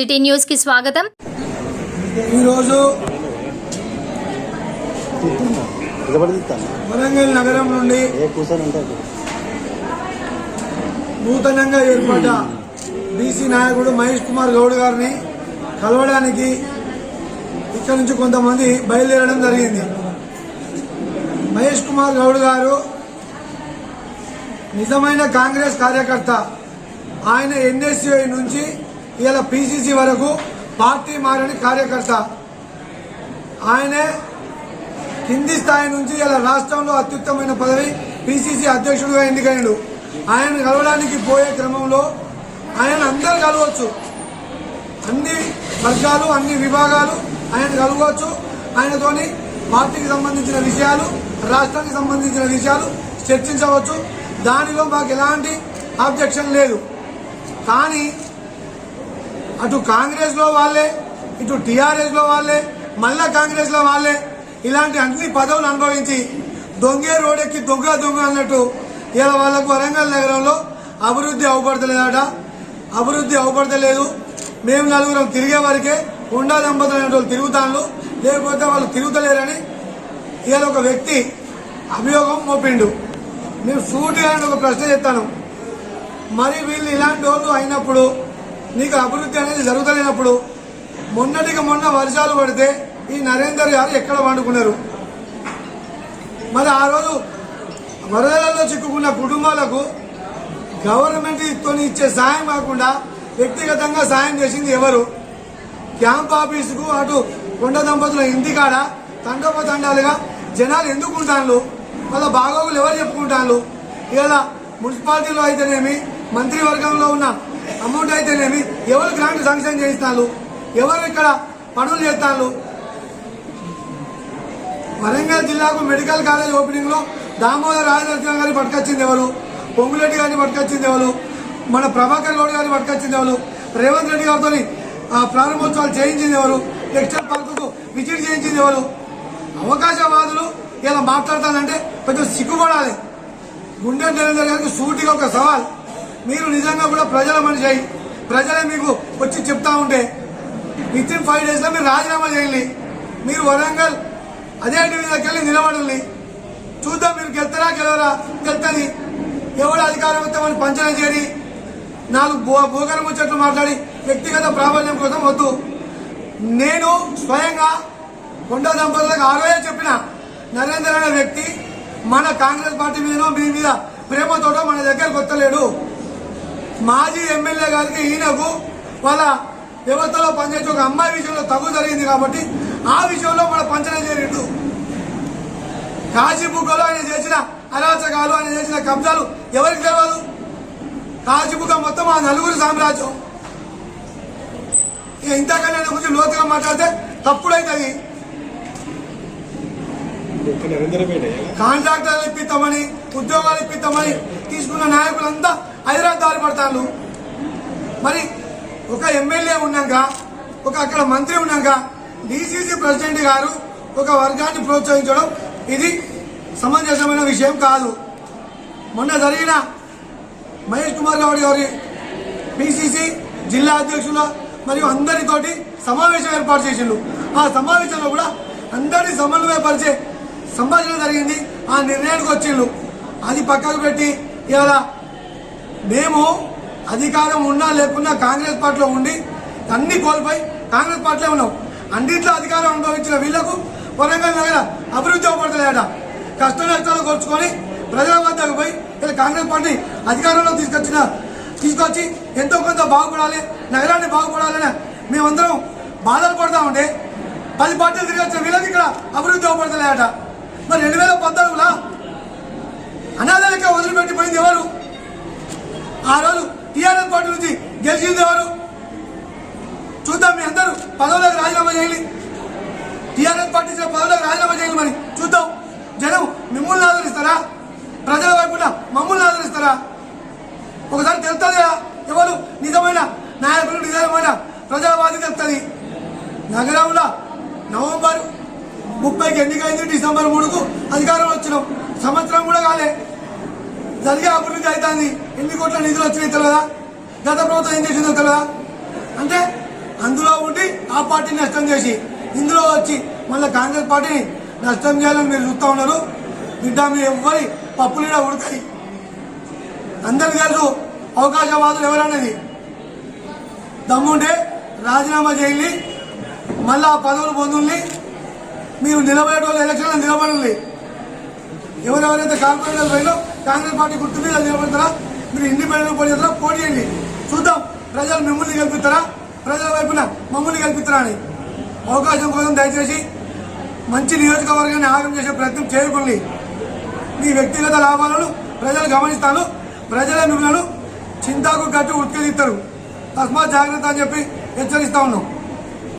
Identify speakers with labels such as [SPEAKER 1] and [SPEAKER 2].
[SPEAKER 1] City న్యూస్కి స్వాగతం.
[SPEAKER 2] ఈరోజు వరంగల్ నగరం నుండి నూతనంగా ఏర్పడ్డ బీసీ నాయకుడు మహేష్ కుమార్ గౌడ్ గారిని కలవడానికి ఇక్కడ నుంచి కొంతమంది బయలుదేరడం జరిగింది. మహేష్ కుమార్ గౌడ్ గారు నిజమైన కాంగ్రెస్ కార్యకర్త. ఆయన ఎన్ఎస్యుఐ నుంచి ఇలా పిసిసి వరకు పార్టీ మారని కార్యకర్త. ఆయనే కింది స్థాయి నుంచి ఇలా రాష్ట్రంలో అత్యుత్తమైన పదవి పిసిసి అధ్యక్షుడిగా ఎన్నికైనడు. ఆయన కలవడానికి పోయే క్రమంలో ఆయన అందరు కలవచ్చు అన్ని వర్గాలు అన్ని విభాగాలు ఆయన కలవచ్చు ఆయనతోని పార్టీకి సంబంధించిన విషయాలు రాష్ట్రానికి సంబంధించిన విషయాలు చర్చించవచ్చు. దానిలో మాకు ఎలాంటి ఆబ్జెక్షన్ లేదు. కానీ అటు కాంగ్రెస్లో వాళ్ళే ఇటు టిఆర్ఎస్లో వాళ్ళే మళ్ళా కాంగ్రెస్లో వాళ్ళే. ఇలాంటి అన్ని పదవులు అనుభవించి దొంగే రోడెక్కి దొంగ దొంగ అన్నట్టు ఇలా వాళ్ళకు వరంగల్ నగరంలో అభివృద్ధి అవపడతలేదట. అభివృద్ధి అవపడతలేదు. మేము నలుగురం తిరిగే వరకే ఉండా దంపతులు అనే వాళ్ళు తిరుగుతాను లేకపోతే వాళ్ళు తిరుగుతలేరని ఇవాళ ఒక వ్యక్తి అభియోగం మోపిండు. మేము సూటిగా ఒక ప్రశ్న చెప్తాను. మరి వీళ్ళు ఇలాంటి వాళ్ళు అయినప్పుడు నీకు అభివృద్ధి అనేది జరుగుతలేనప్పుడు మొన్నటికి మొన్న వర్షాలు పడితే ఈ నరేందర్ గారు ఎక్కడ వండుకున్నారు మరి ఆ రోజు వరదలలో చిక్కుకున్న కుటుంబాలకు గవర్నమెంట్ తోని ఇచ్చే సాయం కాకుండా వ్యక్తిగతంగా సాయం చేసింది ఎవరు? క్యాంప్ ఆఫీసుకు అటు కొండ దంపతుల ఇంటికాడ తండోపతండాలుగా జనాలు ఎందుకు ఉంటాను వాళ్ళ బాగోగులు ఎవరు చెప్పుకుంటాను ఇలా మున్సిపాలిటీలో అయితేనేమి మంత్రివర్గంలో ఉన్న అమౌంట్ అయితేనేమి ఎవరు గ్రాంట్ శాంక్షన్ చేయిస్తారు? ఎవరు ఇక్కడ పనులు చేస్తారు? వరంగల్ జిల్లాకు మెడికల్ కాలేజ్ ఓపెనింగ్లో దామోదర్ రాజరత్న గారిని పట్టుకొచ్చింది ఎవరు? పొంగులెడ్డి గారిని పట్టుకొచ్చింది ఎవరు? మన ప్రభాకర్ గౌడ్ గారిని పట్టుకొచ్చింది ఎవరు? రేవంత్ రెడ్డి గారితో ప్రారంభోత్సవాలు చేయించింది ఎవరు? టెక్స్టైల్ పార్కుకు విజిట్ చేయించింది ఎవరు? అవకాశవాదులు ఇలా మాట్లాడతానంటే కొంచెం సిగ్గుపడాలి. గుండె నరేందర్ గారికి సూటిగా ఒక సవాల్. మీరు నిజంగా కూడా ప్రజల మనిషి అయి ప్రజలే మీకు వచ్చి చెప్తా ఉంటే విత్ ఇన్ ఫైవ్ డేస్లో మీరు రాజీనామా చేయండి. మీరు వరంగల్ అదే డివిజన్కి వెళ్ళి నిలబడండి. చూద్దాం మీరు గెలుతారా గెలవరా గెలుతుంది ఎవడు అధికారం వస్తామని పంచన చేరి నాలుగు భూ- భూగర్భ ముచ్చట్లు మాట్లాడి వ్యక్తిగత ప్రాబల్యం కోసం వద్దు. నేను స్వయంగా కొండ దంపతులకు ఆ చెప్పిన నరేంద్ర అనే వ్యక్తి మన కాంగ్రెస్ పార్టీ మీదనో మీ మీద ప్రేమతోటో మన దగ్గరకు వస్తలేడు. మాజీ ఎమ్మెల్యే గారికి ఈయనకు వాళ్ళ వ్యవస్థలో పనిచేసే ఒక అమ్మాయి విషయంలో తగు జరిగింది కాబట్టి ఆ విషయంలో మన పంచన చేరిండు కాశీబుగ్గలో ఆయన చేసిన అరాచకాలు ఆయన చేసిన కబ్జాలు ఎవరికి తెలియదు కాశీబుగ్గ మొత్తం ఆ నలుగురు సామ్రాజ్యం. ఇంతకన్నా గురించి లోతుగా మాట్లాడితే తప్పుడైతుంది. కాంట్రాక్టర్లు ఇప్పిస్తామని ఉద్యోగాలు ఇప్పిస్తామని తీసుకున్న నాయకులంతా హైదరాబాద్ దారి మరి ఒక ఎమ్మెల్యే ఉన్నాక ఒక అక్కడ మంత్రి ఉన్నాక డిసిసి ప్రెసిడెంట్ గారు ఒక వర్గాన్ని ప్రోత్సహించడం ఇది సమంజసమైన విషయం కాదు. మొన్న జరిగిన మహేష్ కుమార్ గౌడ్ గారి పిసిసి జిల్లా అధ్యక్షుల మరియు అందరితోటి సమావేశం ఏర్పాటు చేసిండు ఆ సమావేశంలో కూడా అందరినీ సమన్వయపరిచే సంభాషణ జరిగింది. ఆ నిర్ణయానికి వచ్చిండు అది పక్కకు పెట్టి ఇవాళ మేము అధికారం ఉన్నా లేకున్నా కాంగ్రెస్ పార్టీలో ఉండి అన్ని కోల్పోయి కాంగ్రెస్ పార్టీలో ఉన్నాం. అన్నింటిలో అధికారం అనుభవించిన వీళ్ళకు వరంగల్ నగర అభివృద్ధి అవ్వబడతలేట కష్ట నష్టాలు కోర్చుకొని ప్రజల వద్దకు పోయి ఇలా కాంగ్రెస్ పార్టీ అధికారంలో తీసుకొచ్చిన తీసుకొచ్చి ఎంతో కొంత బాగుపడాలి నగరాన్ని బాగుపడాలని మేమందరం బాధలు పడతా ఉంటే పది పార్టీలు తిరిగి వచ్చిన వీళ్ళకి ఇక్కడ అభివృద్ధి అవ్వబడతలేట మరి రెండు వేల పద్నాలుగులా అనాథాలకే వదిలిపెట్టి పోయింది ఎవరు? ఆ రోజు టీఆర్ఎస్ పార్టీ నుంచి గెలిచింది ఎవరు? చూద్దాం మీ అందరూ. పదవులకు రాజీనామా చేయాలి టీఆర్ఎస్ పార్టీ ఇచ్చిన పదవులకు రాజీనామా చేయాలి మరి. చూద్దాం. జనం మిమ్మల్ని ఆదరిస్తారా? ప్రజల వైపున మమ్మల్ని ఆదరిస్తారా? ఒకసారి తెలుస్తుంది ఎవరు? నిజమైన నాయకులు నిజమైన ప్రజావాది తెలుస్తుంది. నగరంలో నవంబర్ ముప్పైకి ఎన్నికైంది డిసెంబర్ మూడుకు అధికారం వచ్చినాం. సంవత్సరం కూడా కాలే. జరిగే అభివృద్ధి అవుతుంది ఎన్ని కోట్ల నిధులు వచ్చినాయి తెలియదా గత ప్రభుత్వం ఏం చేసిందో తెలియదా అంటే ఉండి ఆ పార్టీని నష్టం చేసి ఇందులో వచ్చి మళ్ళీ కాంగ్రెస్ పార్టీని నష్టం చేయాలని మీరు చూస్తూ ఉన్నారు. బిడ్డ మీరు ఎవ్వరి పప్పులు కూడా ఉడతాయి అందరికి తెలుసు అవకాశవాదులు ఎవరన్నది? దమ్ముంటే రాజీనామా చేయాలి మళ్ళీ ఆ పదవులు పొందుల్ని మీరు నిలబడేటోళ్ళు ఎలక్షన్లో నిలబడండి. ఎవరెవరైతే కార్పొరేటర్ పోయినో కాంగ్రెస్ పార్టీ గుర్తుంది అది నిలబడతారా? మీరు ఇండిపెండెంట్ పోటీ చేస్తారా పోటీ చేయండి. చూద్దాం. ప్రజలు మిమ్మల్ని గెలిపిస్తారా? ప్రజల వైపున మమ్మల్ని కల్పిస్తారా అని. అవకాశం కోసం దయచేసి మంచి నియోజకవర్గాన్ని ఆగం చేసే ప్రయత్నం చేయకండి మీ వ్యక్తిగత లాభాలను ప్రజలు గమనిస్తాను ప్రజల నిపుణులు చింతాకు గట్టు ఉత్కేదిస్తారు తస్మాత్ జాగ్రత్త అని చెప్పి హెచ్చరిస్తా ఉన్నాం.